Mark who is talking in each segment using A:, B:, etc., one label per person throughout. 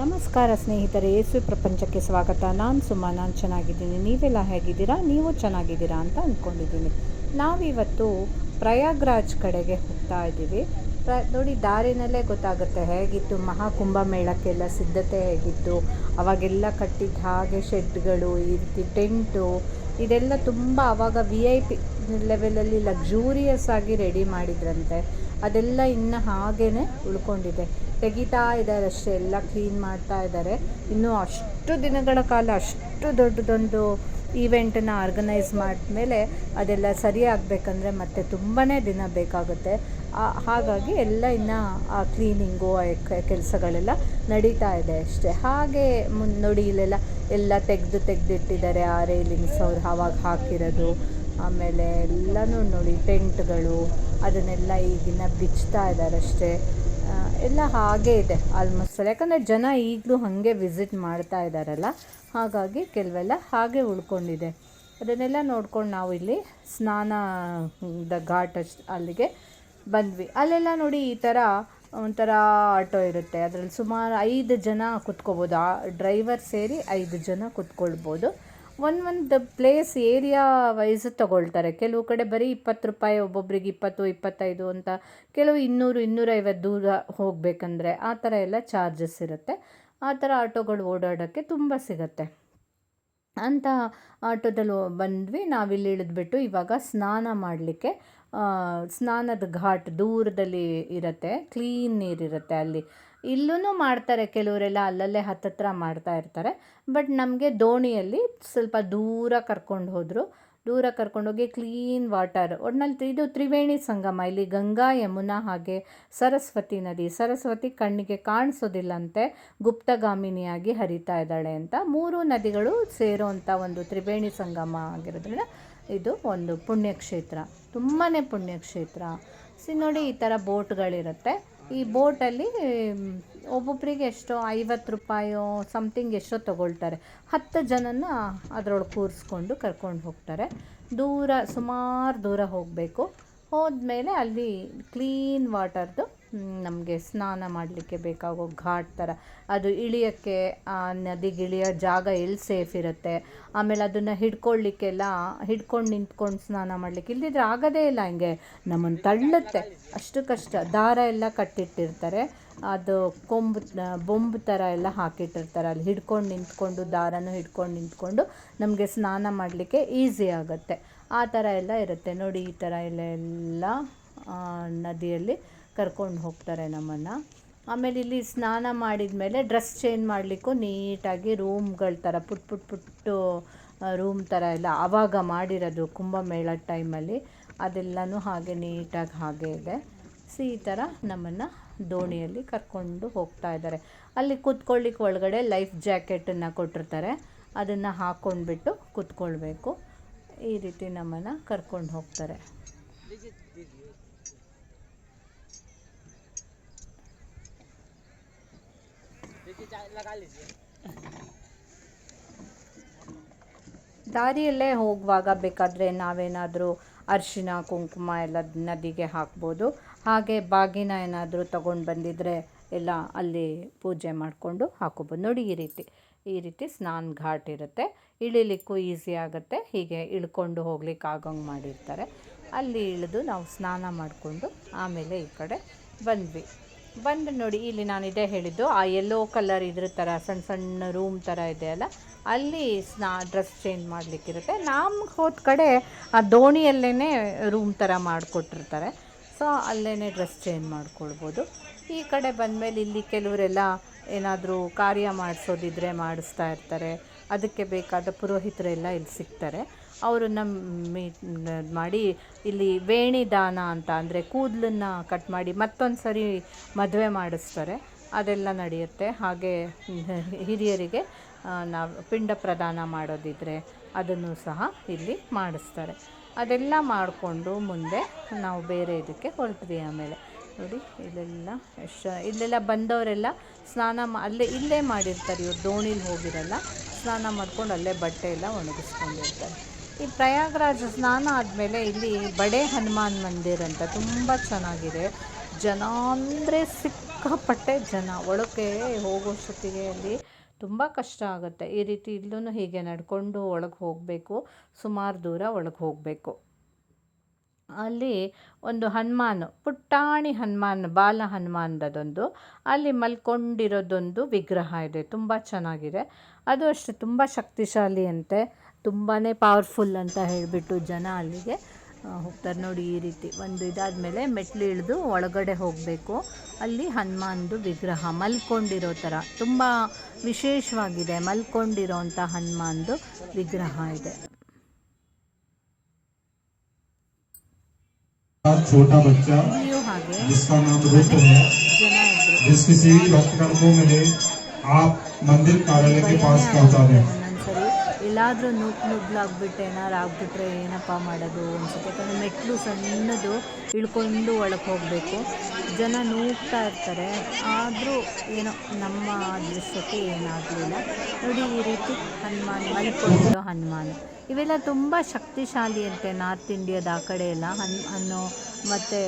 A: ನಮಸ್ಕಾರ ಸ್ನೇಹಿತರೆ ಯೇಸು ಪ್ರಪಂಚಕ್ಕೆ ಸ್ವಾಗತ. ನಾನು ಸುಮ್ಮ ನಾನು ಚೆನ್ನಾಗಿದ್ದೀನಿ. ನೀವೆಲ್ಲ ಹೇಗಿದ್ದೀರಾ? ನೀವು ಚೆನ್ನಾಗಿದ್ದೀರಾ ಅಂತ ಅಂದ್ಕೊಂಡಿದ್ದೀನಿ ನಾವಿವತ್ತು ಪ್ರಯಾಗ್ರಾಜ್ ಕಡೆಗೆ ಹೋಗ್ತಾ ಇದ್ದೀವಿ. ಪ್ರ, ನೋಡಿ, ದಾರಿನಲ್ಲೇ ಗೊತ್ತಾಗುತ್ತೆ. ಹೇಗಿತ್ತು? ಮಹಾಕುಂಭ ಮೇಳಕ್ಕೆಲ್ಲ ಸಿದ್ಧತೆ ಹೇಗಿತ್ತು? ಅವಾಗೆಲ್ಲ ಕಟ್ಟಿದ ಹಾಗೆ ಶೆಡ್ಗಳು, ಈ ರೀತಿ ಟೆಂಟು, ಇದೆಲ್ಲ ತುಂಬ ಆವಾಗ ವಿ ಐ ಪಿ ಲೆವೆಲಲ್ಲಿ ಲಕ್ಸೂರಿಯಸ್ ಆಗಿ ರೆಡಿ ಮಾಡಿದ್ರಂತೆ. ಅದೆಲ್ಲ ಇನ್ನು ಹಾಗೇ ಉಳ್ಕೊಂಡಿದೆ. ತೆಗಿತಾ ಇದ್ದಾರೆ ಅಷ್ಟೇ, ಎಲ್ಲ ಕ್ಲೀನ್ ಮಾಡ್ತಾ ಇದ್ದಾರೆ. ಇನ್ನು ಅಷ್ಟು ದಿನಗಳ ಕಾಲ ಅಷ್ಟು ದೊಡ್ಡದೊಂದು ಈವೆಂಟನ್ನು ಆರ್ಗನೈಸ್ ಮಾಡಿದ್ಮೇಲೆ ಅದೆಲ್ಲ ಸರಿ ಆಗಬೇಕಂದ್ರೆ ಮತ್ತೆ ತುಂಬಾ ದಿನ ಬೇಕಾಗುತ್ತೆ. ಹಾಗಾಗಿ ಎಲ್ಲ ಇನ್ನು ಆ ಕ್ಲೀನಿಂಗು ಕೆಲಸಗಳೆಲ್ಲ ನಡೀತಾ ಇದೆ ಅಷ್ಟೇ. ಹಾಗೆ ಮುನ್, ನೋಡಿ ಇಲ್ಲೆಲ್ಲ ಎಲ್ಲ ತೆಗೆದು ತೆಗೆದಿಟ್ಟಿದ್ದಾರೆ, ಆ ರೈಲಿಂಗ್ಸ್ ಅವ್ರು ಆವಾಗ ಹಾಕಿರೋದು. ಆಮೇಲೆ ಎಲ್ಲನೂ ನೋಡಿ, ಟೆಂಟ್ಗಳು ಅದನ್ನೆಲ್ಲ ಈಗಿನ ಬಿಚ್ತಾ ಇದ್ದಾರೆ ಅಷ್ಟೇ. ಎಲ್ಲ ಹಾಗೇ ಇದೆ ಆಲ್ಮೋಸ್ಟ್ ಯಾಕಂದರೆ ಜನ ಈಗಲೂ ಹಾಗೆ ವಿಸಿಟ್ ಮಾಡ್ತಾ ಇದ್ದಾರಲ್ಲ ಹಾಗಾಗಿ ಕೆಲವೆಲ್ಲ ಹಾಗೆ ಉಳ್ಕೊಂಡಿದೆ. ಅದನ್ನೆಲ್ಲ ನೋಡ್ಕೊಂಡು ನಾವು ಇಲ್ಲಿ ಸ್ನಾನದ ಘಾಟ್ ಅಲ್ಲಿಗೆ ಬಂದ್ವಿ. ಅಲ್ಲೆಲ್ಲ ನೋಡಿ ಈ ಥರ ಒಂಥರ ಆಟೋ ಇರುತ್ತೆ. ಅದರಲ್ಲಿ ಸುಮಾರು ಐದು ಜನ ಕುತ್ಕೋಬೋದು. ಆ ಡ್ರೈವರ್ ಸೇರಿ ಐದು ಜನ ಕುತ್ಕೊಳ್ಬೋದು. ಒಂದು ಒಂದು ಪ್ಲೇಸ್ ಏರಿಯಾ ವೈಸ್ ತೊಗೊಳ್ತಾರೆ. ಕೆಲವು ಕಡೆ ಬರೀ ಇಪ್ಪತ್ತು ರೂಪಾಯಿ, ಒಬ್ಬೊಬ್ರಿಗೆ ಇಪ್ಪತ್ತು, ಇಪ್ಪತ್ತೈದು ಅಂತ. ಕೆಲವು ಇನ್ನೂರು, ಇನ್ನೂರೈವತ್ತು ದೂರ ಹೋಗಬೇಕಂದ್ರೆ ಆ ಥರ ಎಲ್ಲ ಚಾರ್ಜಸ್ ಇರುತ್ತೆ. ಆ ಥರ ಆಟೋಗಳು ಓಡಾಡೋಕ್ಕೆ ತುಂಬ ಸಿಗುತ್ತೆ. ಅಂತ ಆಟೋದಲ್ಲಿ ಬಂದ್ವಿ. ನಾವಿಲ್ಲಿ ಇಳಿದ್ಬಿಟ್ಟು ಇವಾಗ ಸ್ನಾನ ಮಾಡಲಿಕ್ಕೆ ಸ್ನಾನದ ಘಾಟ್ ದೂರದಲ್ಲಿ ಇರುತ್ತೆ ಕ್ಲೀನ್ ನೀರಿರುತ್ತೆ ಅಲ್ಲಿ. ಇಲ್ಲೂ ಮಾಡ್ತಾರೆ ಕೆಲವರೆಲ್ಲ, ಅಲ್ಲಲ್ಲೇ ಹತ್ತತ್ರ ಮಾಡ್ತಾ ಇರ್ತಾರೆ. ಬಟ್ ನಮಗೆ ದೋಣಿಯಲ್ಲಿ ಸ್ವಲ್ಪ ದೂರ ಕರ್ಕೊಂಡು ಹೋದರು. ದೂರ ಕರ್ಕೊಂಡೋಗಿ ಕ್ಲೀನ್ ವಾಟರ್ ಒಟ್ನಲ್ಲಿ ಇದು ತ್ರಿವೇಣಿ ಸಂಗಮ. ಇಲ್ಲಿ ಗಂಗಾ, ಯಮುನಾ ಹಾಗೆ ಸರಸ್ವತಿ ನದಿ. ಸರಸ್ವತಿ ಕಣ್ಣಿಗೆ ಕಾಣಿಸೋದಿಲ್ಲಂತೆ, ಗುಪ್ತಗಾಮಿನಿಯಾಗಿ ಹರಿತಾ ಇದ್ದಾಳೆ ಅಂತ. ಮೂರು ನದಿಗಳು ಸೇರೋವಂಥ ಒಂದು ತ್ರಿವೇಣಿ ಸಂಗಮ ಆಗಿರೋದ್ರಿಂದ ಇದು ಒಂದು ಪುಣ್ಯಕ್ಷೇತ್ರ ತುಂಬಾ ಪುಣ್ಯಕ್ಷೇತ್ರ. ಸಿ ನೋಡಿ ಈ ಥರ ಬೋಟ್ಗಳಿರುತ್ತೆ. ಈ ಬೋಟಲ್ಲಿ ಒಬ್ಬೊಬ್ಬರಿಗೆ ಎಷ್ಟೋ ಐವತ್ತು ರೂಪಾಯೋ ಸಮಥಿಂಗ್ ಎಷ್ಟೋ ತೊಗೊಳ್ತಾರೆ. ಹತ್ತು ಜನನ ಅದರೊಳಗೆ ಕೂರಿಸ್ಕೊಂಡು ಕರ್ಕೊಂಡು ಹೋಗ್ತಾರೆ. ದೂರ, ಸುಮಾರು ದೂರ ಹೋಗಬೇಕು. ಹೋದ್ಮೇಲೆ ಅಲ್ಲಿ ಕ್ಲೀನ್ ವಾಟರ್ದು ನಮಗೆ ಸ್ನಾನ ಮಾಡಲಿಕ್ಕೆ ಬೇಕಾಗೋ ಘಾಟ್ ಥರ. ಅದು ಇಳಿಯೋಕ್ಕೆ ನದಿಗೆ ಇಳಿಯೋ ಜಾಗ ಎಲ್ಲಿ ಸೇಫ್ ಇರುತ್ತೆ? ಆಮೇಲೆ ಅದನ್ನು ಹಿಡ್ಕೊಳ್ಳಿಕ್ಕೆಲ್ಲ ಹಿಡ್ಕೊಂಡು ನಿಂತ್ಕೊಂಡು ಸ್ನಾನ ಮಾಡಲಿಕ್ಕೆ ಇಲ್ಲದಿದ್ರೆ ಆಗೋದೇ ಇಲ್ಲ ಹಿಂಗೆ. ನಮ್ಮನ್ನು ತಳ್ಳುತ್ತೆ. ಅಷ್ಟು ಕಷ್ಟ. ದಾರ ಎಲ್ಲ ಕಟ್ಟಿಟ್ಟಿರ್ತಾರೆ. ಅದು ಕೊಂಬು ಬೊಂಬು ಥರ ಎಲ್ಲ ಹಾಕಿಟ್ಟಿರ್ತಾರೆ. ಅಲ್ಲಿ ಹಿಡ್ಕೊಂಡು ನಿಂತ್ಕೊಂಡು, ದಾರನೂ ಹಿಡ್ಕೊಂಡು ನಿಂತ್ಕೊಂಡು ನಮಗೆ ಸ್ನಾನ ಮಾಡಲಿಕ್ಕೆ ಈಸಿ ಆಗುತ್ತೆ. ಆ ಥರ ಎಲ್ಲ ಇರುತ್ತೆ. ನೋಡಿ ಈ ಥರ ಎಲ್ಲ ಎಲ್ಲ ನದಿಯಲ್ಲಿ ಕರ್ಕೊಂಡು ಹೋಗ್ತಾರೆ ನಮ್ಮನ್ನು. ಆಮೇಲೆ ಇಲ್ಲಿ ಸ್ನಾನ ಮಾಡಿದ ಮೇಲೆ ಡ್ರೆಸ್ ಚೇಂಜ್ ಮಾಡಲಿಕ್ಕೂ ನೀಟಾಗಿ ರೂಮ್ಗಳ ಥರ ಪುಟ್ ಪುಟ್, ಪುಟ್ಟು ರೂಮ್ ಥರ ಎಲ್ಲ ಆವಾಗ ಮಾಡಿರೋದು ಕುಂಭಮೇಳ ಟೈಮಲ್ಲಿ ಅದೆಲ್ಲನೂ ಹಾಗೆ ನೀಟಾಗಿ ಹಾಗೆ ಇದೆ. ಸಿ ಈ ಥರ ನಮ್ಮನ್ನು ದೋಣಿಯಲ್ಲಿ ಕರ್ಕೊಂಡು ಹೋಗ್ತಾ ಇದ್ದಾರೆ. ಅಲ್ಲಿ ಕೂತ್ಕೊಳ್ಳಿಕ್ಕೆ ಒಳಗಡೆ ಲೈಫ್ ಜಾಕೆಟನ್ನು ಕೊಟ್ಟಿರ್ತಾರೆ. ಅದನ್ನು ಹಾಕ್ಕೊಂಡ್ಬಿಟ್ಟು ಕೂತ್ಕೊಳ್ಬೇಕು. ಈ ರೀತಿ ನಮ್ಮನ್ನು ಕರ್ಕೊಂಡು ಹೋಗ್ತಾರೆ. ದಾರಿಯಲ್ಲೇ ಹೋಗುವಾಗ ಬೇಕಾದರೆ ನಾವೇನಾದರೂ ಅರಿಶಿನ ಕುಂಕುಮ ಎಲ್ಲ ನದಿಗೆ ಹಾಕ್ಬೋದು. ಹಾಗೆ ಬಾಗಿನ ಏನಾದರೂ ತಗೊಂಡು ಬಂದಿದ್ದರೆ ಎಲ್ಲ ಅಲ್ಲಿ ಪೂಜೆ ಮಾಡಿಕೊಂಡು ಹಾಕೋಬೋದು. ನೋಡಿ ಈ ರೀತಿ ಈ ರೀತಿ ಸ್ನಾನ ಘಾಟ್ ಇರುತ್ತೆ. ಇಳಿಲಿಕ್ಕೂ ಈಸಿ ಆಗುತ್ತೆ. ಹೀಗೆ ಇಳ್ಕೊಂಡು ಹೋಗ್ಲಿಕ್ಕೆ ಆಗಂಗೆ ಮಾಡಿರ್ತಾರೆ. ಅಲ್ಲಿ ಇಳಿದು ನಾವು ಸ್ನಾನ ಮಾಡಿಕೊಂಡು ಆಮೇಲೆ ಈ ಕಡೆ ಬಂದ್ವಿ. ಬಂದು ನೋಡಿ, ಇಲ್ಲಿ ನಾನು ಇದೇ ಹೇಳಿದ್ದು, ಆ ಯೆಲ್ಲೋ ಕಲರ್ ಇದ್ರ ಥರ ಸಣ್ಣ ಸಣ್ಣ ರೂಮ್ ಥರ ಇದೆಯಲ್ಲ ಅಲ್ಲಿ ಸ್ನಾ ಡ್ರೆಸ್ ಚೇಂಜ್ ಮಾಡಲಿಕ್ಕಿರುತ್ತೆ ನಮ್ಗೆ ಹೋದ ಕಡೆ ಆ ದೋಣಿಯಲ್ಲೇ ರೂಮ್ ಥರ ಮಾಡಿಕೊಟ್ಟಿರ್ತಾರೆ. ಸೊ ಅಲ್ಲೇ ಡ್ರೆಸ್ ಚೇಂಜ್ ಮಾಡ್ಕೊಳ್ಬೋದು. ಈ ಕಡೆ ಬಂದಮೇಲೆ ಇಲ್ಲಿ ಕೆಲವರೆಲ್ಲ ಏನಾದರೂ ಕಾರ್ಯ ಮಾಡಿಸೋದಿದ್ರೆ ಮಾಡಿಸ್ತಾ ಇರ್ತಾರೆ. ಅದಕ್ಕೆ ಬೇಕಾದ ಪುರೋಹಿತರೆಲ್ಲ ಇಲ್ಲಿ ಸಿಗ್ತಾರೆ. ಅವರು ನಮ್ಮ ಮೀಟ್ ಮಾಡಿ ಇಲ್ಲಿ ವೇಣಿ ದಾನ ಅಂತ ಅಂದರೆ ಕೂದಲನ್ನ ಕಟ್ ಮಾಡಿ ಮತ್ತೊಂದು ಸರಿ ಮದುವೆ ಮಾಡಿಸ್ತಾರೆ. ಅದೆಲ್ಲ ನಡೆಯುತ್ತೆ. ಹಾಗೆ ಹಿರಿಯರಿಗೆ ನಾವು ಪಿಂಡ ಪ್ರದಾನ ಮಾಡೋದಿದ್ರೆ ಅದನ್ನು ಸಹ ಇಲ್ಲಿ ಮಾಡಿಸ್ತಾರೆ. ಅದೆಲ್ಲ ಮಾಡಿಕೊಂಡು ಮುಂದೆ ನಾವು ಬೇರೆ ಇದಕ್ಕೆ ಹೊರಟ್ವಿ ಆಮೇಲೆ. ನೋಡಿ, ಇಲ್ಲೆಲ್ಲ ಎಷ್ಟು ಇಲ್ಲೆಲ್ಲ ಬಂದವರೆಲ್ಲ ಸ್ನಾನ ಮಾ ಅಲ್ಲೇ ಇಲ್ಲೇ ಮಾಡಿರ್ತಾರೆ ಇವ್ರು ದೋಣಿಲಿ ಹೋಗಿರಲ್ಲ, ಸ್ನಾನ ಮಾಡ್ಕೊಂಡು ಅಲ್ಲೇ ಬಟ್ಟೆ ಎಲ್ಲ ಒಣಗಿಸ್ಕೊಂಡಿರ್ತಾರೆ. ಈ ಪ್ರಯಾಗ್ರಾಜ್ ಸ್ನಾನ ಆದಮೇಲೆ ಇಲ್ಲಿ ಬಡೆ ಹನುಮಾನ್ ಮಂದಿರ್ ಅಂತ ತುಂಬ ಚೆನ್ನಾಗಿದೆ. ಜನ ಅಂದರೆ ಸಿಕ್ಕಾಪಟ್ಟೆ ಜನ. ಒಳಕ್ಕೆ ಹೋಗೋಷ್ಟೊತ್ತಿಗೆ ಅಲ್ಲಿ ತುಂಬ ಕಷ್ಟ ಆಗುತ್ತೆ. ಈ ರೀತಿ ಇಲ್ಲೂ ಹೀಗೆ ನಡ್ಕೊಂಡು ಒಳಗೆ ಹೋಗಬೇಕು. ಸುಮಾರು ದೂರ ಒಳಗೆ ಹೋಗಬೇಕು. ಅಲ್ಲಿ ಒಂದು ಹನುಮಾನ್, ಪುಟ್ಟಾಣಿ ಹನುಮಾನ್, ಬಾಲ ಹನುಮಾನ್ದದೊಂದು ಅಲ್ಲಿ ಮಲ್ಕೊಂಡಿರೋದೊಂದು ವಿಗ್ರಹ ಇದೆ. ತುಂಬ ಚೆನ್ನಾಗಿದೆ. ಅದು ಅಷ್ಟೇ ತುಂಬ ಶಕ್ತಿಶಾಲಿ ಅಂತೆ. ತುಂಬಾ ಪವರ್ಫುಲ್ ಅಂತ ಹೇಳಿಬಿಟ್ಟು ಜನ ಅಲ್ಲಿಗೆ ಹೋಗ್ತಾರೆ ನೋಡಿ ಈ ರೀತಿ ಒಂದು ಇದಾದಮೇಲೆ ಮೆಟ್ಲು ಇಳಿದು ಒಳಗಡೆ ಹೋಗಬೇಕು ಅಲ್ಲಿ ಹನುಮಾನ್ದು ವಿಗ್ರಹ ಮಲ್ಕೊಂಡಿರೋ ಥರ ತುಂಬ ವಿಶೇಷವಾಗಿದೆ ಮಲ್ಕೊಂಡಿರೋಂಥ ಹನುಮಾನ್ದು ವಿಗ್ರಹ ಇದೆ
B: छोटा बच्चा
A: ಇಲ್ಲಿಯೂ ಹಾಗೆ
B: जिसका नाम रुद्र है
A: ಜನ ಇದ್ರು
B: जिस किसी डॉक्टर को मिले आप मंदिर कार्यालय के पास पहुंचा दें
A: ಒಂದೊಂದ್ಸರಿ ಎಲ್ಲಾದರೂ ನೂಕ್ ನುಗ್ಲಾಗ್ಬಿಟ್ಟು ಏನಾರು ಆಗ್ಬಿಟ್ರೆ ಏನಪ್ಪ ಮಾಡೋದು ಅನ್ಸುತ್ತೆ? ಯಾಕಂದರೆ ಮೆಟ್ಟಲು ಸಣ್ಣದು ಇಳ್ಕೊಂಡು ಒಳಗೆ ಹೋಗಬೇಕು. ಜನ ನೂಗ್ತಾ ಇರ್ತಾರೆ. ಆದರೂ ಏನೋ ನಮ್ಮ ಅದೃಷ್ಟಕ್ಕೆ ಏನಾಗಲಿಲ್ಲ. ನೋಡಿ ಈ ರೀತಿ ಹನುಮಾನ್, ಮಲ್ಕೊಂಡಿರೋ ಹನುಮಾನ್. ಇವೆಲ್ಲ ತುಂಬ ಶಕ್ತಿಶಾಲಿ ಅಂತೆ ನಾರ್ತ್ ಇಂಡಿಯಾದ ಆ ಕಡೆ ಎಲ್ಲ. ಹನ್, ಅನ್ನೋ ಮತ್ತು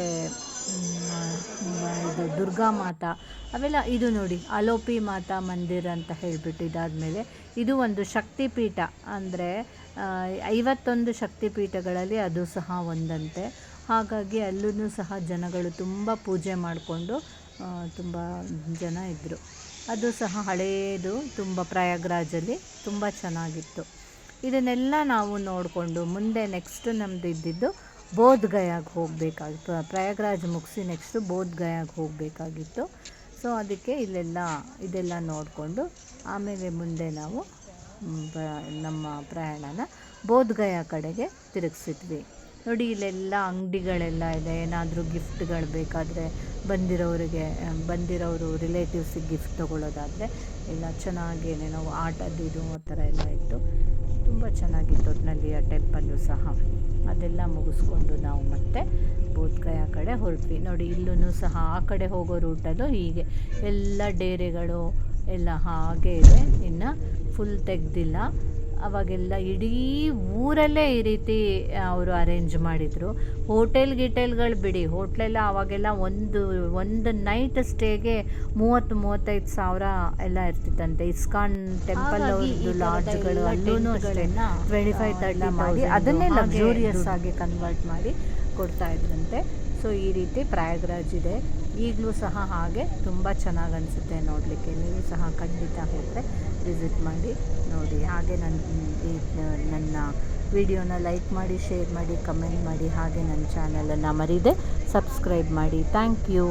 A: ಇದು ದುರ್ಗಾ ಮಾತಾ. ಅವೆಲ್ಲ ಇದು ನೋಡಿ, ಅಲೋಪಿ ಮಾತಾ ಮಂದಿರ ಅಂತ ಹೇಳಿಬಿಟ್ಟು ಇದಾದಮೇಲೆ ಇದು ಒಂದು ಶಕ್ತಿಪೀಠ. ಅಂದರೆ ಐವತ್ತೊಂದು ಶಕ್ತಿಪೀಠಗಳಲ್ಲಿ ಅದು ಸಹ ಒಂದಂತೆ. ಹಾಗಾಗಿ ಅಲ್ಲೂ ಸಹ ಜನಗಳು ತುಂಬ ಪೂಜೆ ಮಾಡಿಕೊಂಡು ತುಂಬ ಜನ ಇದ್ದರು ಅದು ಸಹ ಹಳೆಯದು ತುಂಬ ಪ್ರಯಾಗ್ರಾಜಲ್ಲಿ ತುಂಬ ಚೆನ್ನಾಗಿತ್ತು. ಇದನ್ನೆಲ್ಲ ನಾವು ನೋಡಿಕೊಂಡು ಮುಂದೆ ನೆಕ್ಸ್ಟ್ ನಮ್ಮದು ಇದ್ದಿದ್ದು ಬೋಧ್ ಗಯಾಗೆ ಹೋಗಬೇಕಾಗಿತ್ತು ಪ್ರಯಾಗ್ರಾಜ್ ಮುಗಿಸಿ ನೆಕ್ಸ್ಟು ಬೋಧ್ ಗಯಾಗೆ ಹೋಗಬೇಕಾಗಿತ್ತು. ಸೊ ಅದಕ್ಕೆ ಇಲ್ಲೆಲ್ಲ, ಇದೆಲ್ಲ ನೋಡಿಕೊಂಡು, ಆಮೇಲೆ ಮುಂದೆ ನಾವು ನಮ್ಮ ಪ್ರಯಾಣನ ಬೋಧ್ ಗಯಾ ಕಡೆಗೆ ತಿರುಗಿಸಿದ್ವಿ. ನೋಡಿ, ಇಲ್ಲೆಲ್ಲ ಅಂಗಡಿಗಳೆಲ್ಲ ಇದೆ. ಏನಾದರೂ ಗಿಫ್ಟ್ಗಳು ಬೇಕಾದರೆ ಬಂದಿರೋರಿಗೆ, ಬಂದಿರೋರು ರಿಲೇಟಿವ್ಸಿಗೆ ಗಿಫ್ಟ್ ತೊಗೊಳ್ಳೋದಾದರೆ ಎಲ್ಲ ಚೆನ್ನಾಗಿ ಏನೇನೋ ಆಟದಿದು ಆ ಥರ ಎಲ್ಲ ಇತ್ತು. ತುಂಬ ಒಟ್ಟಿನಲ್ಲಿ ಆ ಟೆಂಪಲ್ಲು ಸಹ. ಅದೆಲ್ಲ ಮುಗಿಸ್ಕೊಂಡು ನಾವು ಮತ್ತೆ ಬೋಧ್ಗಯ ಕಡೆ ಹೊರಟ್ವಿ. ನೋಡಿ ಇಲ್ಲೂ ಸಹ ಆ ಕಡೆ ಹೋಗೋ ರೂಟಲ್ಲೂ ಹೀಗೆ. ಎಲ್ಲ ಡೇರೆಗಳು ಎಲ್ಲ ಹಾಗೆ ಇದೆ. ಇನ್ನು ಫುಲ್ ತೆಗ್ದಿಲ್ಲ. ಅವಾಗೆಲ್ಲ ಇಡೀ ಊರಲ್ಲೇ ಈ ರೀತಿ ಅವರು ಅರೇಂಜ್ ಮಾಡಿದರು. ಹೋಟೆಲ್ ಗಿಟೆಲ್ಗಳು ಬಿಡಿ ಹೋಟ್ಲೆಲ್ಲ ಅವಾಗೆಲ್ಲ ಒಂದು ಒಂದು ನೈಟ್ ಸ್ಟೇಗೆ ಮೂವತ್ತು ಮೂವತ್ತೈದು ಸಾವಿರ ಎಲ್ಲ ಇರ್ತಿತ್ತಂತೆ. ಇಸ್ಕಾನ್ ಟೆಂಪಲ್ ಅವ್ರದ್ದು ಲಾಡ್ಜ್ಗಳು ಅಲ್ಲೂ ಅಷ್ಟೇ. ಟ್ವೆಂಟಿ ಫೈವ್ ತರ್ಟಿ ಮಾಡಿ ಅದನ್ನೇ ಲಕ್ಸುರಿಯಸ್ ಆಗಿ ಕನ್ವರ್ಟ್ ಮಾಡಿ ಕೊಡ್ತಾ ಇದ್ರಂತೆ. ಸೊ ಈ ರೀತಿ ಪ್ರಯಾಗ್ರಾಜ್ ಇದೆ. ಈಗಲೂ ಸಹ ಹಾಗೆ ತುಂಬ ಚೆನ್ನಾಗಿ ಅನಿಸುತ್ತೆ ನೋಡಲಿಕ್ಕೆ. ನೀವು ಸಹ ಖಂಡಿತ ಹೋದರೆ ವಿಸಿಟ್ ಮಾಡಿ, ನೋಡಿ. ಹಾಗೆ ನನ್ನ ಈ ನನ್ನ ವಿಡಿಯೋನ ಲೈಕ್ ಮಾಡಿ, ಶೇರ್ ಮಾಡಿ, ಕಮೆಂಟ್ ಮಾಡಿ, ಹಾಗೆ ನನ್ನ ಚಾನಲನ್ನು ಮರೀದೆ, ಸಬ್ಸ್ಕ್ರೈಬ್ ಮಾಡಿ. Thank you.